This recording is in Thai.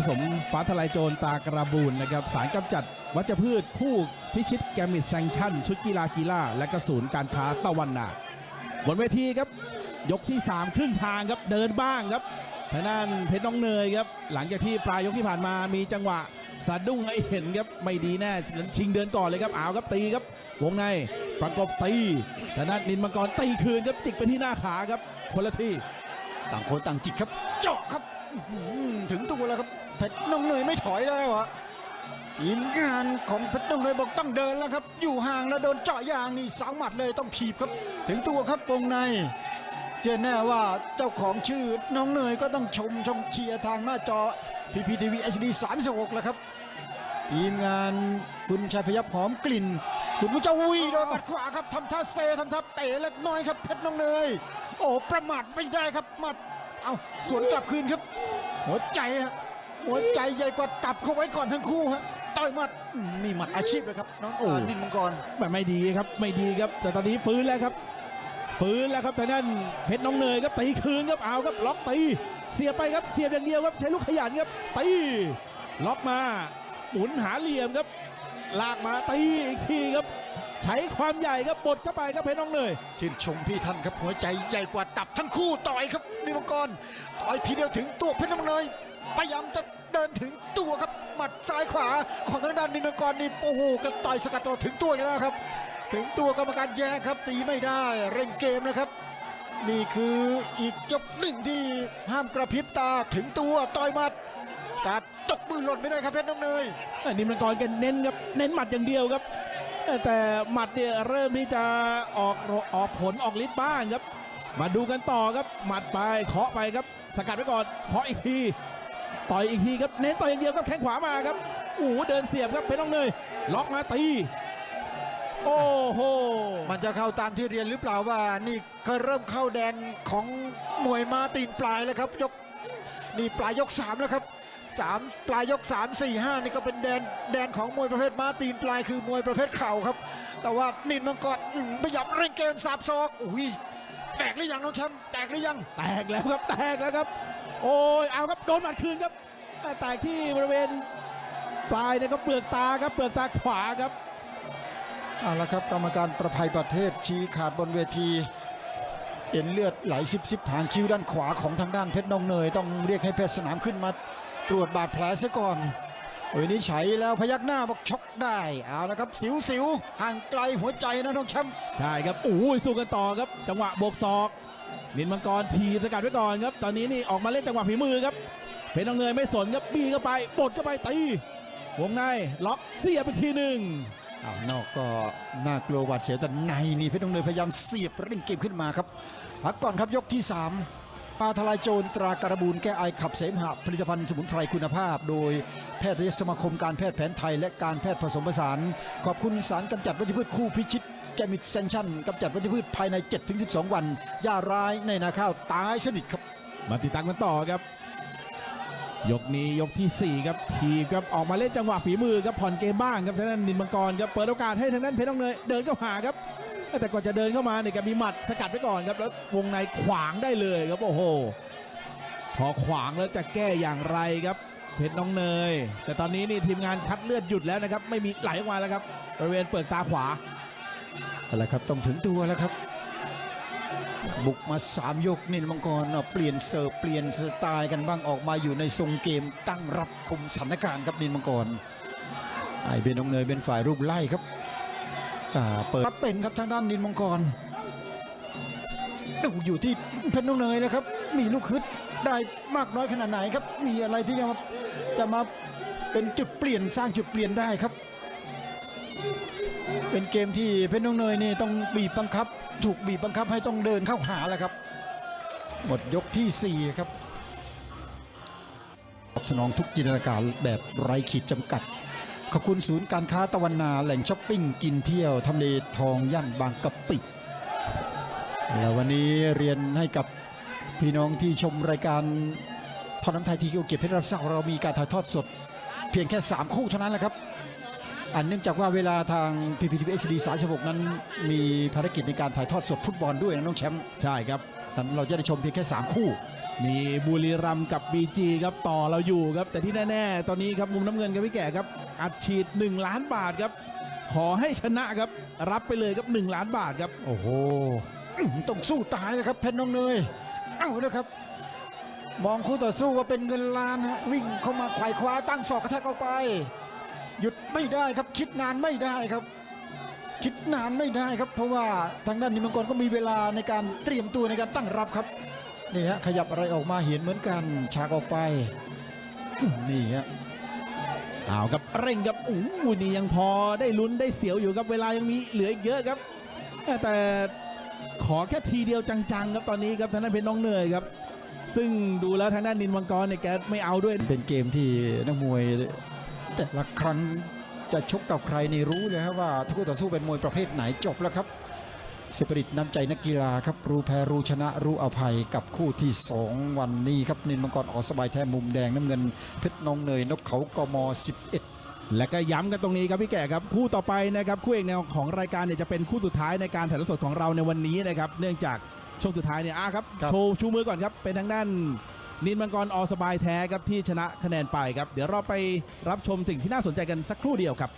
ผสมฟ้าทลายโจรตากระบูนนะครับสารกำจัดวัชพืชคู่พิชิตแกมิดแซงชั่น ชุดกีฬากีฬาและกระสูนการค้าตะวันนาบนเวทีครับ ยกที่ 3 ครึ่งทางครับเดินบ้างครับทางด้านเพชรน้องเนยครับ หลังจากที่ปลายยกที่ผ่านมามีจังหวะสะดุ้งให้เห็นครับไม่ดีแน่ชิงเดินก่อนเลยครับเอาครับตีครับ วงในประกบตีทางด้านนินมังกรตีคืนครับจิกไปที่หน้าขาครับคนละที่ต่างคนต่างจิกครับเจาะครับถึงตัวแล้วครับ เพชรน้องเนยไม่ถอยแล้วอะอินงานของเพชรน้องเนยบอกต้องเดินแล้วครับ อยู่ห่างแล้วโดนเจาะยางนี่สาวหมัดเลยต้องขีบครับ ถึงตัวครับวงในเจนแน่ว่าเจ้าของชื่อน้องเนยก็ต้องชมชมเชียร์ทางหน้าจอ PPTV HD 36แล้วครับทีมงานคุณชัยพยับหอมกลิ่น คุณผู้เจ้าวุ้ยโดนหมัดขวาครับทำท่าเซทำท่าเตะเล็กน้อยครับเพชรน้องเนย โอ้ประมาทไม่ได้ครับหมัดเอาสวนกลับคืนครับ หัวใจฮะ หัวใจใหญ่กว่าตับเข้าไว้ก่อนทั้งคู่ฮะต่อยหมัดอืมนี่หมัดอาชีพเลยครับน้องโอ้ อานินมังกรแบบไม่ดีครับไม่ดีครับ แต่ตอนนี้ฟื้นแล้วครับ ฟื้นแล้วครับทางด้านเพชรน้องเนยครับตีคืนครับเอาครับล็อกตีเสียบไปครับเสียบอย่างเดียวครับใช้ลูกขยันครับตีล็อกมาหมุนหาเหลี่ยมครับ ลากมาตีอีกทีครับ ใช้ความใหญ่ครับบดเข้าไปครับเพชรน้องเนย ชื่นชมพี่ท่านครับหัวใจใหญ่กว่าตับทั้งคู่ต่อยครับนินมังกรต่อยทีเดียวถึงตัวเพชรน้องเนย พยายามจะเดินถึงตัวครับหมัดซ้ายขวาของทางด้านนินมังกรนี่โอ้โหกันต่อยสกัดตัวถึงตัวอีกแล้วครับ ถึงตัวกรรมการแย่ครับตีไม่ได้เร่งเกมนะครับ นี่คืออีกยกหนึ่งที่ห้ามกระพริบตาถึงตัวต่อยหมัดการตกมือหล่นไม่ได้ครับเพชรน้องเนยแต่นิมกรกันเน้นครับเน้นหมัดอย่างเดียวครับ แต่หมัดเนี่ยเริ่มที่จะออกออกผลออกฤทธิ์บ้างครับ มาดูกันต่อครับหมัดไปเคาะไปครับสกัดไว้ก่อนเคาะอีกที ต่อยอีกทีครับเน้นต่อยอย่างเดียวครับแข้งขวามาครับโอ้โหเดินเสียบครับเพชรน้องเนยล็อกมาตี โอ้โหมันจะเข้าตามที่เรียนหรือเปล่าว่านี่ก็เริ่มเข้าแดนของมวยมาตีนปลายแล้วครับยกนี่ปลายยกสามแล้วครับสามปลายยกสามสี่ห้านี่ก็เป็นแดนแดนของมวยประเภทม้าตีนปลายคือมวยประเภทเข่าครับ แต่ว่านินมังกรอืมพยายามเร่งเกมสับศอกอุ้ยแตกหรือยังน้องแชมป์แตกหรือยัง แตกแล้วครับแตกแล้วครับ โอ้ยเอาครับโดนหมัดคืนครับแต่แตกที่บริเวณปลายนะครับเปลือกตาครับเปลือกตาขวาครับเอาละครับกรรมการประภัยประเทศชี้ขาดบนเวทีเอ็นเลือดไหลซิบซิบหางคิ้วด้านขวาของทางด้านเพชรนองเนย ต้องเรียกให้แพทย์สนามขึ้นมาตรวจบาดแผลซะก่อนวินิจฉัยแล้วพยักหน้าบอกชกได้เอาละครับ สิวสิวห่างไกลหัวใจนะน้องแชมป์ใช่ครับโอ้ยสู้กันต่อครับ จังหวะโบกศอก นินมังกรทีสกัดไว้ก่อนครับ ตอนนี้นี่ออกมาเล่นจังหวะฝีมือครับ เพชรน้องเนยไม่สนครับบี้เข้าไปบดเข้าไปตีวงในล็อกเสียบอีกทีหนึ่งอ้าวนอกก็น่ากลัวหวาดเสียวแต่ในนี่เพชรนองเนยพยายามเสียบเร่งเกมขึ้นมาครับพักก่อนครับยกที่ 3ปลาทลายโจรตราการบูนแก้ไอขับเสมหะผลิตภัณฑ์สมุนไพรคุณภาพ โดยแพทยสมาคมการแพทย์แผนไทย และการแพทย์ผสมผสาน ขอบคุณสารกำจัดวัชพืชคู่พิชิต แกมิดเซนชั่นกำจัดวัชพืชภายใน 7-12 วันหญ้าร้ายในนาข้าวตายสนิทครับ มาติดตามกันต่อครับ ยกนี้ยกทีสี่ 4 ครับทีบครับออกมาเล่นจังหวะฝีมือครับผ่อนเกมบ้างครับทางด้านนินมังกรครับเปิดโอกาสให้ทางด้านเพชรน้องเนยเดินเข้าหาครับ แต่ก่อนจะเดินเข้ามาเนี่ยแกมีหมัดสกัดไว้ก่อนครับแล้ววงในขวางได้เลยครับโอ้โหพอขวางแล้วจะแก้อย่างไรครับเพชรน้องเนย แต่ตอนนี้นี่ทีมงานคัดเลือดหยุดแล้วนะครับ ไม่มีไหลออกมาแล้วครับบริเวณเปิดตาขวา อะไรครับต้องถึงตัวแล้วครับ บุกมา3ยกนินมังกรเปลี่ยนเสิร์ฟเปลี่ยนสไตล์กันบ้างออกมาอยู่ในทรงเกมตั้งรับคุมสถานการณ์ครับนินมังกรไอเป็นน้องเนยเป็นฝ่ายรูปไล่ครับเปิดเป็นครับทางด้านนินมังกรดูอยู่ที่เพชรน้องเนยนะครับ มีลูกฮึดได้มากน้อยขนาดไหนครับ มีอะไรที่จะมาจะมาเป็นจุดเปลี่ยนสร้างจุดเปลี่ยนได้ครับ เป็นเกมที่เพชรน้องเนยนี่ต้องบีบบังคับ ถูกบีบบังคับให้ต้องเดินเข้าหาแล้วครับ หมดยกที่ 4 ครับตอบสนองทุกจินตนาการแบบไร้ขีดจำกัด ขอบคุณศูนย์การค้าตะวันนาแหล่งช้อปปิ้งกินเที่ยวทำเลทองย่านบางกะปิแล้ววันนี้เรียนให้กับพี่น้องที่ชมรายการทอน้ำไทยทีเกียวเกียรติเพชรรับทราบเรามีการถ่ายทอดสด เพียงแค่ 3 คู่เท่านั้นแหละครับ อันเนื่องจากว่าเวลาทาง PPTV HD 36 นั้น มีภารกิจในการถ่ายทอดสดฟุตบอลด้วยนะน้องแชมป์ใช่ครับนั้นเราจะได้ชมเพียงแค่ 3 คู่ มีบุรีรัมย์กับบีจีครับต่อเราอยู่ครับ แต่ที่แน่ ๆ ตอนนี้ครับมุมน้ำเงินครับพี่แก่ครับ อัดฉีด 1 ล้านบาทครับ ขอให้ชนะครับ รับไปเลยครับ 1 ล้านบาทครับ โอ้โหอื้อหือต้องสู้ตายเลยครับเพชรน้องเนยเอ้าเลยครับมองคู่ต่อสู้ว่าเป็นเงินล้านฮะวิ่งเข้ามาไขว่คว้าตั้งศอกกระแทกเข้าไป หยุดไม่ได้ครับคิดนานไม่ได้ครับ คิดนานไม่ได้ครับ เพราะว่าทางด้านนิมมังกรก็มีเวลาในการเตรียมตัวในการตั้งรับครับนี่ฮะขยับอะไรออกมาเห็นเหมือนกันฉากออกไปนี่ฮะเอาครับเร่งครับอู้หนี่ยังพอได้ลุ้นได้เสียวอยู่ครับเวลายังมีเหลืออีกเยอะครับ แต่ขอแค่ทีเดียวจังๆครับตอนนี้ครับทางด้านเพชรน้องเนยครับ ซึ่งดูแล้วทางด้านนินมังกรเนี่ยแกไม่เอาด้วย เป็นเกมที่นักมวย ละครั้งจะชกกับใครนี่รู้เลยครับว่าทุกคู่ต่อสู้เป็นมวยประเภทไหนจบแล้วครับสปิริตน้ำใจนักกีฬาครับรู้แพ้รู้ชนะรู้อภัยกับคู่ที่ 2 วันนี้ครับนินมังกรออกสบายแท้มุมแดงน้ำเงินเพชรน้องเนยนกเขากม 11และก็ย้ำกันตรงนี้ครับพี่แก่ครับคู่ต่อไปนะครับคู่เอกแนวของรายการเนี่ยจะเป็นคู่สุดท้ายในการถ่ายทอดสดของเราในวันนี้นะครับเนื่องจากช่วงสุดท้ายเนี่ยอะครับครับโชว์ชูมือก่อนครับเป็นทางด้าน นินมังกรอสบายแท้ครับที่ชนะคะแนนไปครับ เดี๋ยวเราไปรับชมสิ่งที่น่าสนใจกันสักครู่เดียวครับ